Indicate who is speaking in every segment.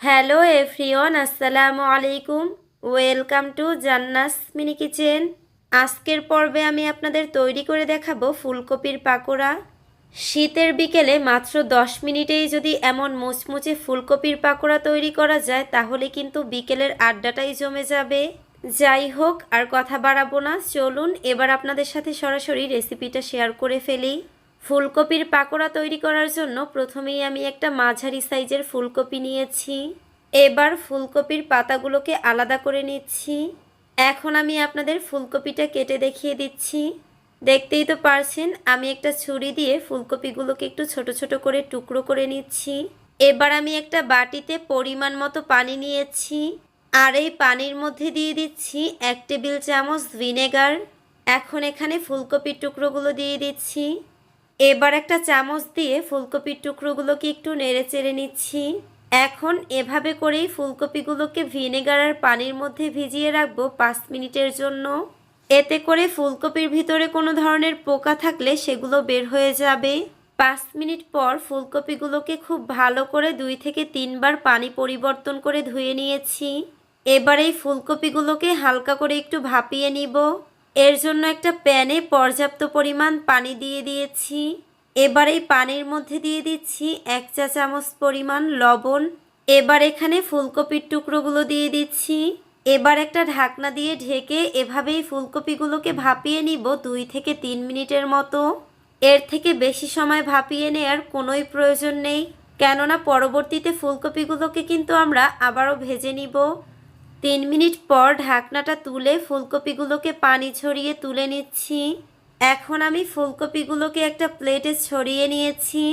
Speaker 1: Hello everyone, আসসালামু আলাইকুম। Welcome to Janna's mini kitchen. আজকের পর্বে আমি আপনাদের তৈরি করে দেখাবো ফুলকপির পাকোড়া। শীতের বিকেলে মাত্র দশ মিনিটেই যদি এমন মুচমুচে ফুলকপির পাকোড়া তৈরি করা যায়, তাহলে কিন্তু বিকেলের আড্ডাটাই জমে যাবে। যাই হোক, আর কথা বাড়াবো না। চলুন, এবার আপনাদের সাথে সরাসরি রেসিপিটা শেয়ার করে ফেলি। ফুলকপির পাকোড়া তৈরি করার জন্য প্রথমেই আমি একটা মাঝারি সাইজের ফুলকপি নিয়েছি। এবার ফুলকপির পাতাগুলোকে আলাদা করে নিচ্ছি। এখন আমি আপনাদের ফুলকপিটা কেটে দেখিয়ে দিচ্ছি। দেখতেই তো পারছেন, আমি একটা ছুরি দিয়ে ফুলকপিগুলোকে একটু ছোট ছোট করে টুকরো করে নিচ্ছি। এবার আমি একটা বাটিতে পরিমাণ মতো পানি নিয়েছি। আর এই পানির মধ্যে দিয়ে দিচ্ছি এক টেবিল চামচ ভিনেগার। এখন এখানে ফুলকপির টুকরোগুলো দিয়ে দিচ্ছি। এবার একটা চামচ দিয়ে ফুলকপির টুকরোগুলোকে একটু নেড়ে চেড়ে নিচ্ছি। এখন এভাবে করেই ফুলকপিগুলোকে ভিনেগার আর পানির মধ্যে ভিজিয়ে রাখব পাঁচ মিনিটের জন্য। এতে করে ফুলকপির ভিতরে কোনো ধরনের পোকা থাকলে সেগুলো বের হয়ে যাবে। পাঁচ মিনিট পর ফুলকপিগুলোকে খুব ভালো করে দুই থেকে তিনবার পানি পরিবর্তন করে ধুয়ে নিয়েছি। এবার এই ফুলকপিগুলোকে হালকা করে একটু ভাপিয়ে নিব। এর জন্য একটা প্যানে পর্যাপ্ত পরিমাণ পানি দিয়ে দিয়েছি। এবার এই পানির মধ্যে দিয়ে দিচ্ছি এক চা চামচ পরিমাণ লবণ। এবার এখানে ফুলকপির টুকরোগুলো দিয়ে দিচ্ছি। এবার একটা ঢাকনা দিয়ে ঢেকে এভাবেই ফুলকপিগুলোকে ভাপিয়ে নিব দুই থেকে তিন মিনিটের মতো। এর থেকে বেশি সময় ভাপিয়ে নেওয়ার কোনোই প্রয়োজন নেই। কেননা পরবর্তীতে ফুলকপিগুলোকে কিন্তু আমরা আবারও ভেজে নিব। তিন মিনিট পর ঢাকনাটা তুলে ফুলকপিগুলোকে পানি ছড়িয়ে তুলে নিচ্ছি। এখন আমি ফুলকপিগুলোকে একটা প্লেটে ছড়িয়ে নিয়েছি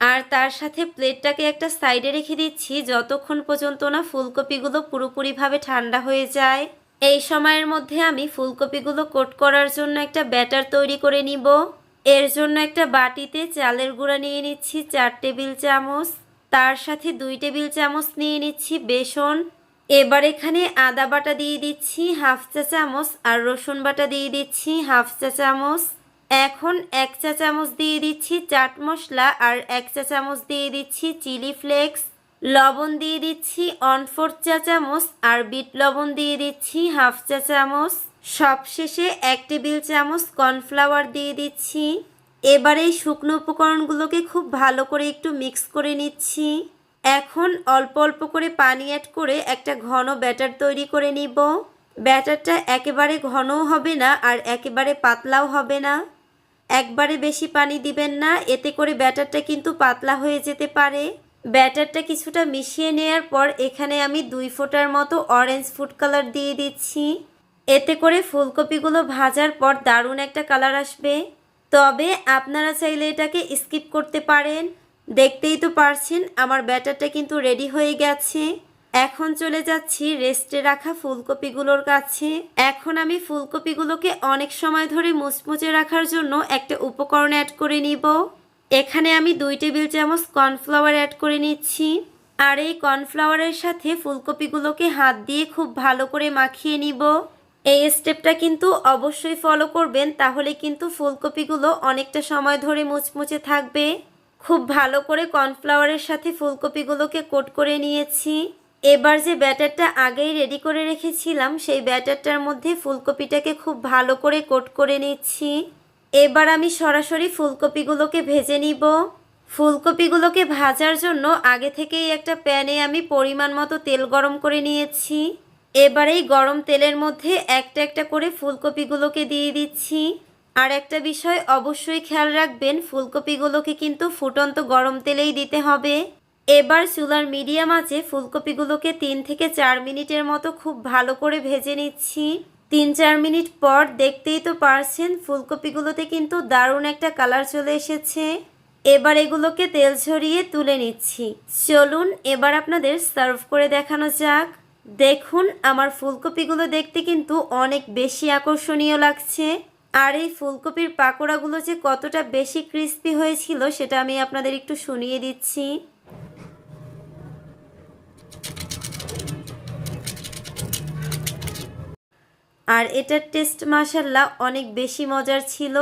Speaker 1: আর তার সাথে প্লেটটাকে একটা সাইডে রেখে দিচ্ছি যতক্ষণ পর্যন্ত না ফুলকপিগুলো পুরোপুরিভাবে ঠান্ডা হয়ে যায়। এই সময়ের মধ্যে আমি ফুলকপিগুলো কোট করার জন্য একটা ব্যাটার তৈরি করে নিব। এর জন্য একটা বাটিতে চালের গুঁড়া নিয়ে নিচ্ছি চার টেবিল চামচ। তার সাথে দুই টেবিল চামচ নিয়ে নিচ্ছি বেসন। এবার এখানে আদা বাটা দিয়ে দিচ্ছি হাফ চা চামচ আর রসুন বাটা দিয়ে দিচ্ছি হাফ চা চামচ। এখন এক চা চামচ দিয়ে দিচ্ছি চাট মশলা আর এক চা চামচ দিয়ে দিচ্ছি চিলি ফ্লেক্স। লবণ দিয়ে দিচ্ছি ওয়ান ফোর্থ চা চামচ আর বিট লবণ দিয়ে দিচ্ছি হাফ চা চামচ। সবশেষে এক টেবিল চামচ কর্নফ্লাওয়ার দিয়ে দিচ্ছি। এবারে এই শুকনো উপকরণগুলোকে খুব ভালো করে একটু মিক্স করে নিচ্ছি। এখন অল্প অল্প করে পানি অ্যাড করে একটা ঘন ব্যাটার তৈরি করে নিব। ব্যাটারটা একেবারে ঘনও হবে না আর একেবারে পাতলাও হবে না। একবারে বেশি পানি দিবেন না, এতে করে ব্যাটারটা কিন্তু পাতলা হয়ে যেতে পারে। ব্যাটারটা কিছুটা মিশিয়ে নেওয়ার পর এখানে আমি দুই ফোঁটার মতো অরেঞ্জ ফুড কালার দিয়ে দিচ্ছি। এতে করে ফুলকপিগুলো ভাজার পর দারুণ একটা কালার আসবে। তবে আপনারা চাইলে এটাকে স্কিপ করতে পারেন। দেখতেই তো পারছেন, আমার ব্যাটারটা কিন্তু রেডি হয়ে গেছে। এখন চলে যাচ্ছি রেস্টে রাখা ফুলকপিগুলোর কাছে। এখন আমি ফুলকপিগুলোকে অনেক সময় ধরে মুচমুচে রাখার জন্য একটা উপকরণ অ্যাড করে নিব। এখানে আমি দুই টেবিল চামচ কর্নফ্লাওয়ার অ্যাড করে নিচ্ছি। আর এই কর্নফ্লাওয়ারের সাথে ফুলকপিগুলোকে হাত দিয়ে খুব ভালো করে মাখিয়ে নিব। এই স্টেপটা কিন্তু অবশ্যই ফলো করবেন, তাহলে কিন্তু ফুলকপিগুলো অনেকটা সময় ধরে মুচমুচে থাকবে। খুব ভালো করে কর্নফ্লাওয়ারের সাথে ফুলকপিগুলোকে কোট করে নিয়েছি। এবার যে ব্যাটারটা আগেই রেডি করে রেখেছিলাম, সেই ব্যাটারটার মধ্যে ফুলকপিটাকে খুব ভালো করে কোট করে নিচ্ছি। এবার আমি সরাসরি ফুলকপিগুলোকে ভেজে নিব। ফুলকপিগুলোকে ভাজার জন্য আগে থেকেই একটা প্যানে আমি পরিমাণ মতো তেল গরম করে নিয়েছি। এবার এই গরম তেলের মধ্যে একটা একটা করে ফুলকপিগুলোকে দিয়ে দিচ্ছি। আর একটা বিষয় অবশ্যই খেয়াল রাখবেন, ফুলকপিগুলোকে কিন্তু ফুটন্ত গরম তেলেই দিতে হবে। এবার চুলার মিডিয়াম আছে ফুলকপিগুলোকে তিন থেকে চার মিনিটের মতো খুব ভালো করে ভেজে নিচ্ছি। তিন চার মিনিট পর দেখতেই তো পারছেন, ফুলকপিগুলোতে কিন্তু দারুণ একটা কালার চলে এসেছে। এবার এগুলোকে তেল ঝরিয়ে তুলে নিচ্ছি। চলুন, এবার আপনাদের সার্ভ করে দেখানো যাক। দেখুন, আমার ফুলকপিগুলো দেখতে কিন্তু অনেক বেশি আকর্ষণীয় লাগছে। আর এই ফুলকপির পাকোড়াগুলো যে কতটা বেশি ক্রিস্পি হয়েছিল সেটা আমি আপনাদের একটু শুনিয়ে দিচ্ছি। আর এটার টেস্ট মাসাল্লাহ অনেক বেশি মজার ছিল।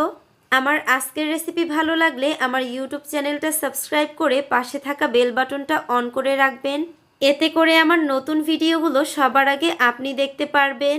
Speaker 1: আমার আজকের রেসিপি ভালো লাগলে আমার ইউটিউব চ্যানেলটা সাবস্ক্রাইব করে পাশে থাকা বেল বাটনটা অন করে রাখবেন। এতে করে আমার নতুন ভিডিওগুলো সবার আগে আপনি দেখতে পারবেন।